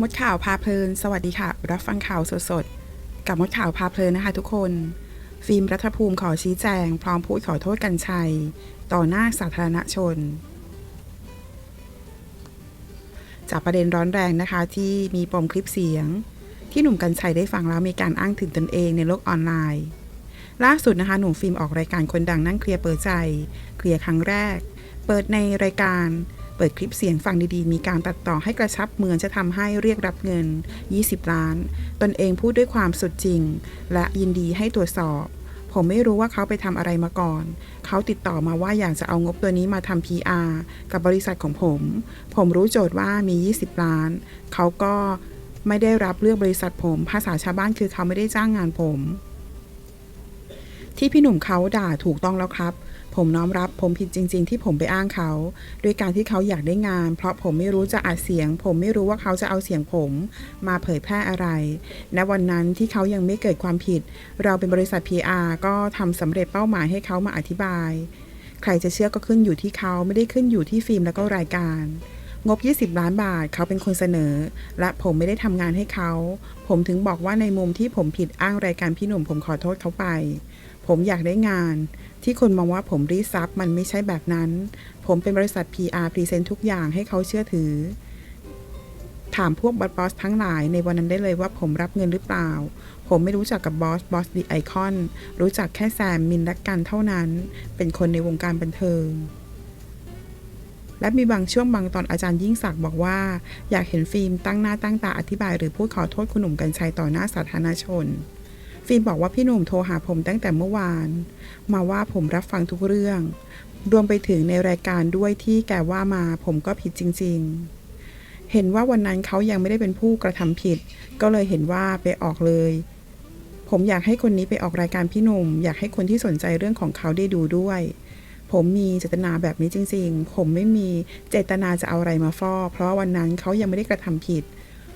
มดข่าวพาเพลิน สวัสดีค่ะ รับฟังข่าวสดๆ กับมดข่าวพาเพลินนะคะทุกคน ฟิล์มรัฐภูมิขอชี้แจง พร้อมพูดขอโทษกันชัย ต่อหน้าสาธารณชน จากประเด็นร้อนแรงนะคะที่มีปมคลิปเสียง ที่หนุ่มกัญชัยได้ฟังแล้วมีการอ้างถึงตนเองในโลกออนไลน์ ล่าสุดนะคะหนุ่มฟิล์มออกรายการคนดังนั่งเคลียร์เปิดใจ เคลียร์ครั้งแรก เปิดในรายการ เปิดคลิปเสียงฟังดีๆ มีการตัดต่อให้กระชับเหมือนจะทำให้เรียกรับเงิน 20 ล้าน ตนเองพูดด้วยความสุดจริง และยินดีให้ตรวจสอบ ผมไม่รู้ว่าเขาไปทำอะไรมาก่อน เขาติดต่อมาว่าอยากจะเอางบตัวนี้มาทำ PR กับบริษัทของผม ผมรู้โจทย์ว่ามี 20 ล้าน เขาก็ไม่ได้รับเลือกบริษัทผม ภาษาชาวบ้านคือเขาไม่ได้จ้างงานผม ที่พี่หนุ่มเขาด่าถูกต้องแล้วครับ ผมน้อมรับผมผิดจริง ๆ ที่ผมไปอ้างเขา ด้วยการที่เขาอยากได้งาน เพราะผมไม่รู้จะอัดเสียง ผมไม่รู้ว่าเขาจะเอาเสียงผม มาเผยแพร่อะไรณวันนั้นที่เขายังไม่เกิดความผิด เราเป็นบริษัท PR ก็ทำสำเร็จเป้าหมายให้เขามาอธิบาย ใครจะเชื่อก็ขึ้นอยู่ที่เขาไม่ได้ขึ้นอยู่ที่ฟิล์มแล้วก็รายการ งบ 20 ล้านบาทเขาเป็นคนเสนอ และผมไม่ได้ทำงานให้เขา ผมถึงบอกว่าในมุมที่ผมผิดอ้างรายการพี่หนุ่มผมขอโทษเขาไป ผมอยากได้งาน ที่คนมองว่าผมรีดทรัพย์มันไม่ใช่แบบนั้น ผมเป็นบริษัท PR พรีเซนต์ทุกอย่างให้เขาเชื่อถือ ถามพวกบอสบอสทั้งหลายในวันนั้นได้เลยว่าผมรับเงินหรือเปล่าผมไม่รู้จักกับบอส บอสดีไอคอน รู้จักแค่แซมมินและกันเท่านั้น เป็นคนในวงการบันเทิง และมีบางช่วงบางตอนอาจารย์ยิ่งศักดิ์บอกว่า อยากเห็นฟิล์มตั้งหน้าตั้งตาอธิบาย หรือพูดขอโทษคุณหนุ่มกัญชัยต่อหน้าสาธารณชน ฟิล์มบอกว่าพี่หนุ่มโทรหาผมตั้งแต่เมื่อวาน มาว่าผมรับฟังทุกเรื่อง รวมไปถึงในรายการด้วยที่แกว่ามาผมก็ผิดจริง ๆ เห็นว่าวันนั้นเขายังไม่ได้เป็นผู้กระทำผิด ก็เลยเห็นว่าไปออกเลยผมอยากให้คนนี้ไปออกรายการพี่หนุ่ม อยากให้คนที่สนใจเรื่องของเขาได้ดูด้วย ผมมีเจตนาแบบนี้จริง ๆ ผมไม่มีเจตนาจะเอาอะไรมาฟ้อเพราะว่าวันนั้นเขายังไม่ได้กระทำผิด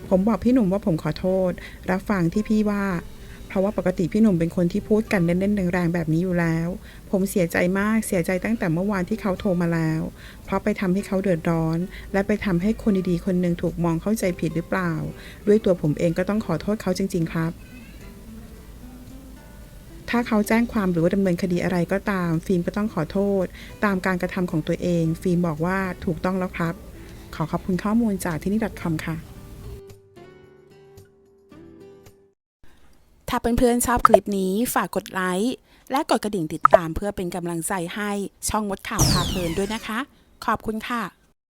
ผมบอกพี่หนุ่มว่าผมขอโทษ รับฟังที่พี่ว่า เพราะว่าปกติพี่หนุ่มเป็นคนที่พูดกันเล่นๆแรงๆแบบนี้อยู่แล้ว ผมเสียใจมากเสียใจตั้งแต่เมื่อวานที่เขาโทรมาแล้ว เพราะไปทำให้เขาเดือดร้อน และไปทำให้คนดีๆคนหนึ่งถูกมองเข้าใจผิดหรือเปล่า ด้วยตัวผมเองก็ต้องขอโทษเขาจริง ๆ ครับ ถ้าเขาแจ้งความหรือว่าดำเนินคดีอะไรก็ตาม ฟิล์มก็ต้องขอโทษ ตามการกระทำของตัวเอง ฟิล์มบอกว่าถูกต้องแล้วครับ ขอขอบคุณข้อมูลจากที่นี่ .com ค่ะ ถ้าเพื่อนๆชอบคลิปนี้ฝากกดไลค์และกดกระดิ่งติดตามเพื่อเป็นกำลังใจให้ช่องมดข่าวพาเพลินด้วยนะคะ ขอบคุณค่ะ